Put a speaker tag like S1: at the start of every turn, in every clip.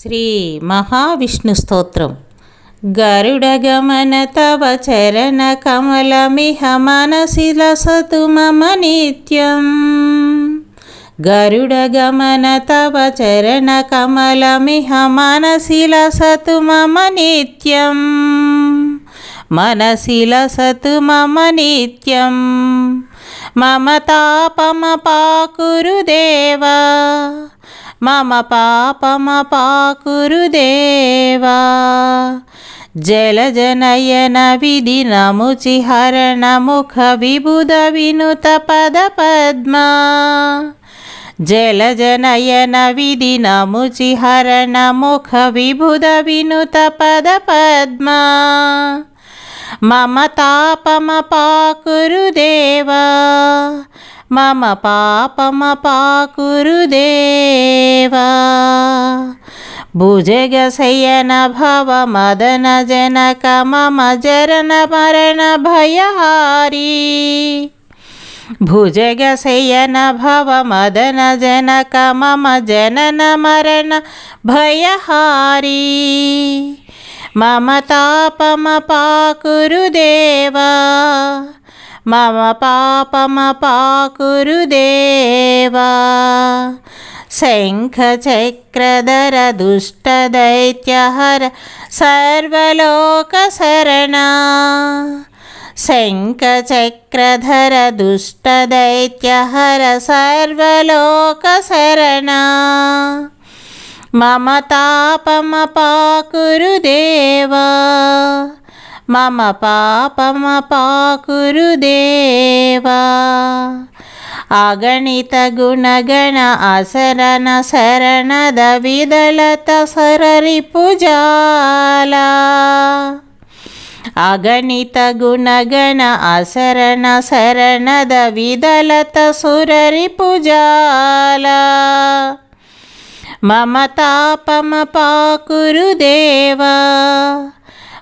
S1: శ్రీ మహావిష్ణు స్తోత్రం. గరుడగమన తవ చరణ కమలమిహ మనసి లసతు మమ నిత్యం. గరుడగమన తవ చరణ కమలమిహ మనసి లసతు మమ నిత్యం. మనసి లసతు మమ నిత్యం. మమ తాపమపాకురు మమ పాపమపాకురు దేవా జలజనయన విధి నముచి హరణ ముఖ విబుధ వినుత పద పద్మా. జలజనయన విధి నముచి హరణ ముఖ విబుధ వినుత పద పద్మా. మమ తాపమపాకురు దేవా మమ పాపమపాకురు దేవా భుజగశయన భవ మదన జనక మమ జరణ మరణ భయహారీ భుజగశయన భవ మదన జనక మమ జనన మరణ భయహారీ. మమ తాపమపాకురు దేవా మమ పాపమపాకురు దేవా శంఖచక్రధర దుష్టదైత్యహర సర్వలోకశరణ శంఖచక్రధర దుష్టదైత్యహర సర్వలోకశరణ మమ తాపమపాకురు దేవా మమ పాపమపాకురు దేవా అగణిత గుణగణ అసరణ శరణద విదళత సరరి పుజాల. అగణిత గుణగణ అసరణ శరణద విదళత సురరి పుజాల.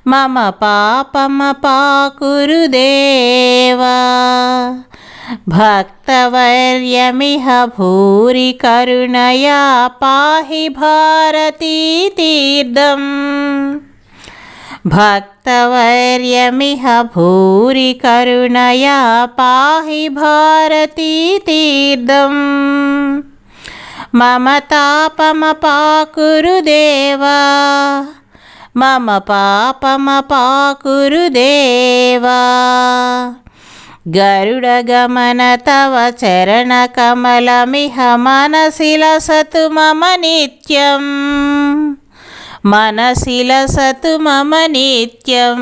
S1: మమ తాపమపాకురు దేవా. మమ పాపమపాకురు దేవా భక్తవర్యమిహ భూరి కరుణయా పాహి భారతీ తీర్థం భక్తవర్యమిహ భూరి కరుణయా పాహి భారతీ గరుడగమన తవ చరణ కమలమిహ మనసిల సతు మమ నిత్యం. మనసిల సతు మమ నిత్యం.